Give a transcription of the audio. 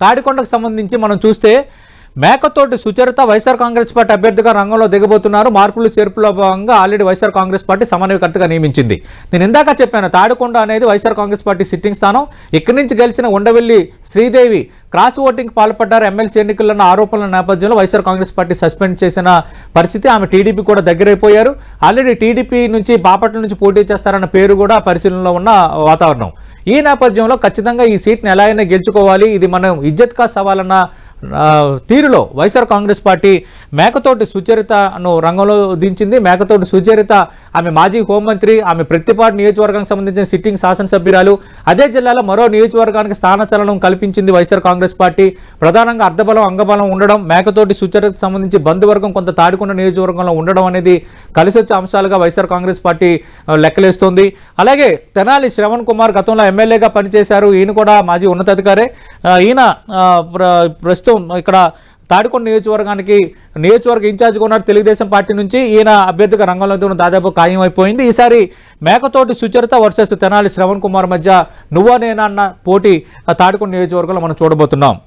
తాడికొండకు సంబంధించి మనం చూస్తే మేకతోటి సుచరిత వైఎస్ఆర్ కాంగ్రెస్ పార్టీ అభ్యర్థిగా రంగంలో దిగబోతున్నారు. మార్పులు చేర్పుల భాగంగా ఆల్రెడీ వైఎస్ఆర్ కాంగ్రెస్ పార్టీ సమన్వయకర్తగా నియమించింది. నేను ఇందాక చెప్పాను తాడికొండ అనేది వైఎస్ఆర్ కాంగ్రెస్ పార్టీ సిట్టింగ్ స్థానం. ఇక్కడి నుంచి గెలిచిన ఉండవెల్లి శ్రీదేవి క్రాస్ ఓటింగ్ పాల్పడ్డారు. ఎమ్మెల్సీ ఎన్నికల్లో ఆరోపణల నేపథ్యంలో వైఎస్ఆర్ కాంగ్రెస్ పార్టీ సస్పెండ్ చేసిన పరిస్థితి. ఆమె టీడీపీ కూడా దగ్గరైపోయారు. ఆల్రెడీ టీడీపీ నుంచి బాపట్ల నుంచి పోటీ చేస్తారన్న పేరు కూడా పరిశీలనలో ఉన్న వాతావరణం. ఈ నేపథ్యంలో ఖచ్చితంగా ఈ సీట్ని ఎలా అయినా గెలుచుకోవాలి. ఇది మనం ఇజ్జత్ కా సవాలన్న తీరులో వైఎస్ఆర్ కాంగ్రెస్ పార్టీ మేకతోటి సుచరితను రంగంలో దించింది. మేకతోటి సుచరిత ఆమె మాజీ హోంమంత్రి ఆమె ప్రతిపాటు నియోజకవర్గానికి సంబంధించిన సిట్టింగ్ శాసనసభ్యురాలు. అదే జిల్లాలో మరో నియోజకవర్గానికి స్థానచలనం కల్పించింది వైఎస్ఆర్ కాంగ్రెస్ పార్టీ. ప్రధానంగా అర్ధబలం అంగబలం ఉండడం మేకతోటి సుచరితకు సంబంధించి బంధువర్గం కొంత తాడికొండ నియోజకవర్గంలో ఉండడం అనేది కలిసి వచ్చే అంశాలుగా వైఎస్ఆర్ కాంగ్రెస్ పార్టీ లెక్కలేస్తోంది. అలాగే తెనాలి శ్రవణ్ కుమార్ గతంలో ఎమ్మెల్యేగా పనిచేశారు. ఈయన కూడా మాజీ ఉన్నతాధికారే. ఈయన ప్రస్తుతం ప్రస్తుతం ఇక్కడ తాడికొండ నియోజకవర్గానికి నియోజకవర్గ ఇన్ఛార్జిగా ఉన్నారు తెలుగుదేశం పార్టీ నుంచి. ఈయన అభ్యర్థిగా రంగంలో దిగడం దాదాపు ఖాయం అయిపోయింది ఈసారి మేకతోటి సుచరిత వర్సెస్ తెనాలి శ్రవణ్ కుమార్ మధ్య నువ్వా నేనా అన్న పోటీ తాడికొండ నియోజకవర్గంలో మనం చూడబోతున్నాం.